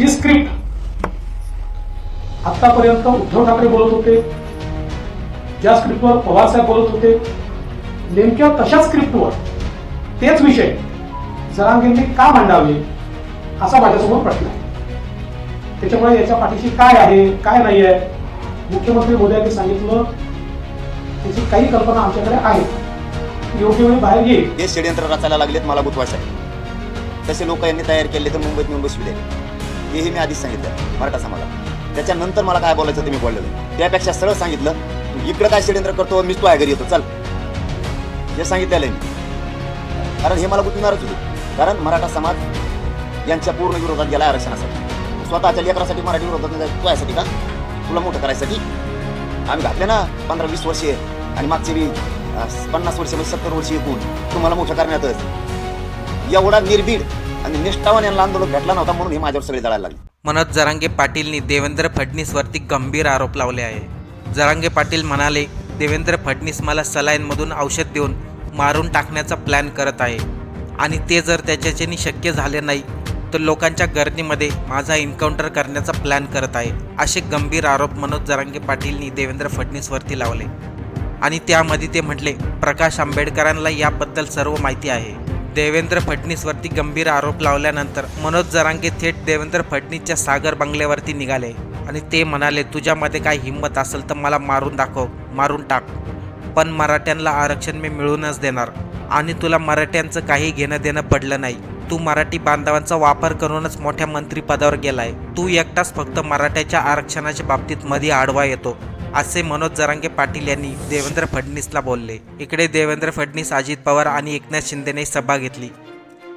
जी script आतापर्यंत उद्धव ठाकरे बोलत होते ज्या स्क्रिप्टवर पवारसाहेब बोलत होते नेमक्या तशा स्क्रिप्टवर तेच विषय जरांगेंनी का मांडावे असा माझ्यासमोर प्रश्न आहे. त्याच्यामुळे याच्या पाठीशी काय आहे काय नाही आहे मुख्यमंत्री मोदयांनी सांगितलं त्याची काही कल्पना आमच्याकडे आहे. योग्य वेळी बाहेर येईल. हे षडयंत्र रचायला लागलेत मला गुतवायचं आहे तसे लोक यांनी तयार केले तर मुंबईत नेऊन बसविले हेही मी आधीच सांगितलं मराठा समाजाला. त्याच्यानंतर मला काय बोलायचं ते मी बोललेलं त्यापेक्षा सरळ सांगितलं तू इकडं काय षडयंत्र करतो? मीच तो आहे घरी येतो. चल. हे सांगितलेलं आहे मी. कारण हे मला गुंतवणारच होते. कारण मराठा समाज यांच्या पूर्ण विरोधात गेला आरक्षणासाठी. स्वतःच्या लेकरासाठी मराठी विरोधात नाही जायचं. तू यासाठी का? तुला मोठं करायसाठी? आम्ही घातले ना पंधरा वीस वर्षे आणि मागचे बी पन्नास वर्षे म्हणजे सत्तर वर्षे एकूण. तुम्हाला मोठं करण्यातच. एवढा निर्भीड आणि निष्ठावान यांना आंदोलन भेटला नव्हता म्हणून हे माझ्यावर सगळे जळायला लागले. मनोज जरांगे पाटीलनी देवेंद्र फडणीसवरती गंभीर आरोप लावले आहे. जरांगे पाटील म्हणाले देवेंद्र फडणीस मला सलाईनमधून औषध देऊन मारून टाकण्याचा प्लॅन करत आहे. आणि ते जर त्याच्याच्यानी शक्य झाले नाही तर लोकांच्या गर्दीमध्ये माझा एन्काउंटर करण्याचा प्लॅन करत आहे असे गंभीर आरोप मनोज जरांगे पाटीलनी देवेंद्र फडणीसवरती लावले. आणि त्यामध्ये ते म्हटले प्रकाश आंबेडकरांना याबद्दल सर्व माहिती आहे. देवेंद्र फडणीसवरती गंभीर आरोप लावल्यानंतर मनोज जरांगे थेट देवेंद्र फडणीसच्या सागर बंगल्यावरती निघाले. आणि ते म्हणाले तुझ्यामध्ये काय हिंमत असेल तर मला मारून दाखव मारून टाक. पण मराठ्यांना आरक्षण मी मिळूनच देणार. आणि तुला मराठ्यांचं काही घेणं देणं पडलं नाही. तू मराठी बांधवांचा वापर करूनच मोठ्या मंत्रिपदावर गेलाय. तू एकटाच फक्त मराठ्याच्या आरक्षणाच्या बाबतीत मध्ये आडवा येतो. असे मनोज जरांगे पाटील यांनी देवेंद्र फडणीसला बोलले. इकडे देवेंद्र फडणीस अजित पवार आणि एकनाथ शिंदेने सभा घेतली.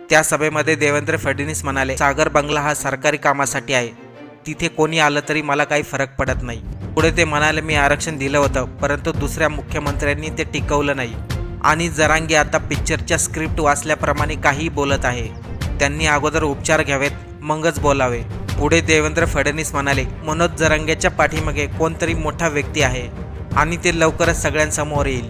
त्या सभेमध्ये देवेंद्र फडणवीस म्हणाले सागर बंगला हा सरकारी कामासाठी आहे. तिथे कोणी आलं तरी मला काही फरक पडत नाही. पुढे ते म्हणाले मी आरक्षण दिलं होतं परंतु दुसऱ्या मुख्यमंत्र्यांनी ते टिकवलं नाही. आणि जरांगे आता पिक्चरच्या स्क्रिप्ट वाचल्याप्रमाणे काही बोलत आहे. त्यांनी अगोदर उपचार घ्यावेत मगच बोलावे. पुढे देवेंद्र फडणवीस म्हणाले मनोज जरांगेच्या पाठीमागे कोणतरी मोठा व्यक्ती आहे आणि ते लवकरच सगळ्यांसमोर येईल.